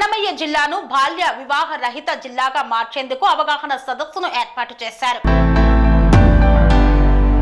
అన్నమయ్య జిల్లాను బాల్య వివాహ రహిత జిల్లాగా మార్చేందుకు అవగాహన సదస్సును ఏర్పాటు చేశారు.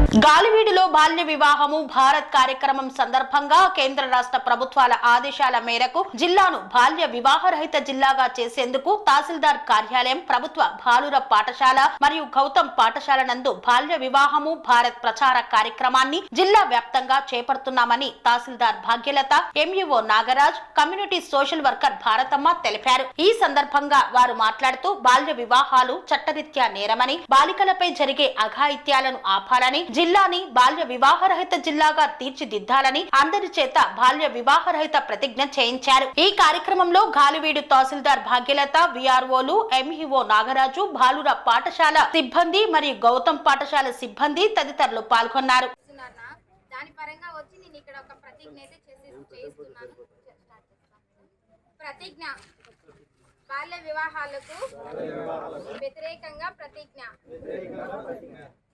గాలివీడులో బాల్య వివాహము భారత్ కార్యక్రమం సందర్భంగా కేంద్ర రాష్ట్ర ప్రభుత్వాల ఆదేశాల మేరకు జిల్లాను బాల్య వివాహ రహిత జిల్లాగా చేసేందుకు తహసీల్దార్ కార్యాలయం ప్రభుత్వ బాలుర పాఠశాల మరియు గౌతమ్ పాఠశాల నందు బాల్య వివాహము భారత్ ప్రచార కార్యక్రమాన్ని జిల్లా వ్యాప్తంగా చేపడుతున్నామని tahsildar Bhagyalatha MEO Nagaraj community social worker Bharathamma తెలిపారు. ఈ సందర్భంగా వారు మాట్లాడుతూ బాల్య వివాహాలు చట్టరీత్యా నేరమని బాలికలపై జరిగే అఘాయిత్యాలను ఆపాలని జిల్లాని బాల్య వివాహరహిత జిల్లాగా తీర్చిదిద్దాలని అందరి చేత బాల్య వివాహరహిత ప్రతిజ్ఞ చేయించారు. ఈ కార్యక్రమంలో గాలివీడు తహసీల్దార్ భాగ్యలత విఆర్ఓలు ఎంఈఓ నాగరాజు బాలుర పాఠశాల సిబ్బంది మరియు గౌతమ్ పాఠశాల సిబ్బంది తదితరులు పాల్గొన్నారు. చేస్తున్నారా దాని పరంగా వచ్చి నేను ఇక్కడ ఒక ప్రతిజ్ఞ అయితే చేసి చేయిస్తున్నాను. స్టార్ట్ చేస్తాను. ప్రతిజ్ఞ బాల్య వివాహాలకు వ్యతిరేకంగా ప్రతిజ్ఞ.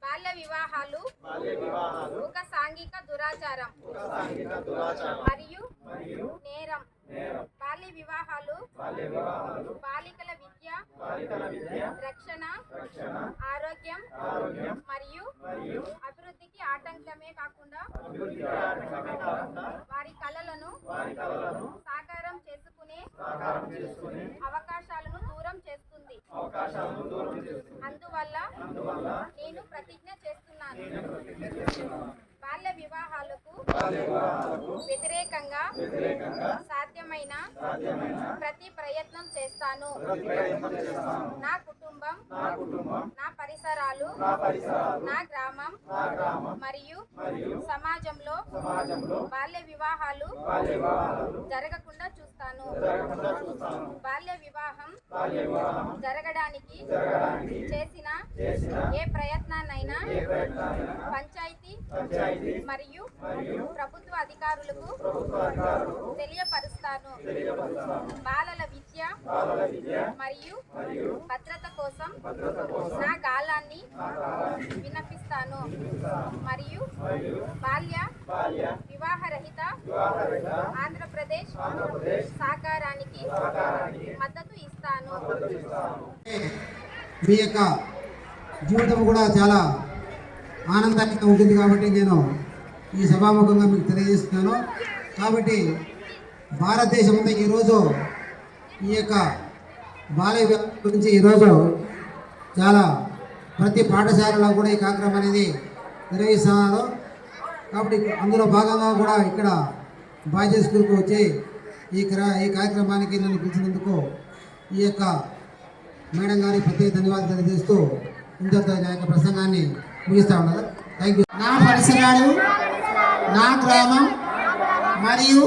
బాల్య వివాహాలు ఒక సాంఘిక దురాచారం మరియు నేరం బాల్య వివాహాలు బాలికల విద్య రక్షణ ఆరోగ్యం మరియు అభివృద్ధికి ఆటంకమే కాకుండా వారి కళలను సాకారం చేసుకునే చేస్తుంది అందువల్ల నేను ప్రతిజ్ఞ చేస్తున్నాను. బాల్య వివాహాలకు వ్యతిరేకంగా సాధ్యమైన ప్రతి ప్రయత్నం చేస్తాను. నా కుటుంబం నా పరిసరాలు నా గ్రామం మరియు సమాజంలో బాల్య వివాహాలు జరగకుండా చూస్తాను. బాల్య వివాహం జరగడానికి చేసిన ఏ ప్రయత్నాన్నైనా పంచాయతీ మరియు ప్రభుత్వ అధికారులకు తెలియపరుస్తాను. బాలల విద్య మరియు భద్రత కోసం నా గాలాన్ని విన్నపిస్తాను. మరియు బాల్య ఆంధ్రప్రదేశ్ సాకారానికి మద్దతు ఇస్తాను. మీ యొక్క జీవితం కూడా చాలా ఆనందంగా ఉంటుంది కాబట్టి నేను ఈ సభాముఖంగా మీకు తెలియజేస్తున్నాను. కాబట్టి భారతదేశం అంతా ఈరోజు ఈ యొక్క బాల్య గురించి ఈరోజు చాలా ప్రతి పాఠశాలలో కూడా ఈ కార్యక్రమం అనేది నిర్వహిస్తున్నారు. కాబట్టి అందులో భాగంగా కూడా ఇక్కడ బాయ్స్ స్కూల్కి వచ్చి ఈ క్ర- ఈ కార్యక్రమానికి నన్ను పిలిచినందుకు ఈ యొక్క మేడం గారికి ప్రత్యేక ధన్యవాదాలు తెలియజేస్తూ ఇంతటితో నా యొక్క ప్రసంగాన్ని ముగిస్తా ఉన్నారు థ్యాంక్ యూ నా పరిసరాలు నా గ్రామం మరియు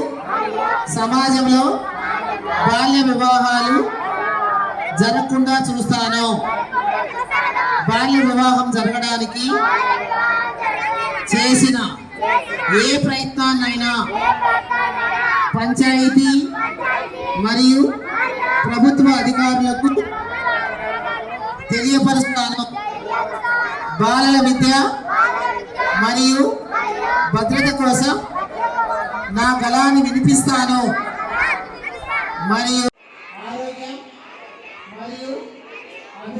సమాజంలో బాల్య వివాహాలు జరగకుండా చూస్తాను. బాల్య వివాహం జరగడానికి చేసిన ఏ ప్రయత్నాన్నైనా పంచాయతీ మరియు ప్రభుత్వ అధికారులకు తెలియపరుస్తాను. బాలల విద్య మరియు భద్రత కోసం నా గలాన్ని వినిపిస్తాను. మరియు ఆరోగ్యం మరియు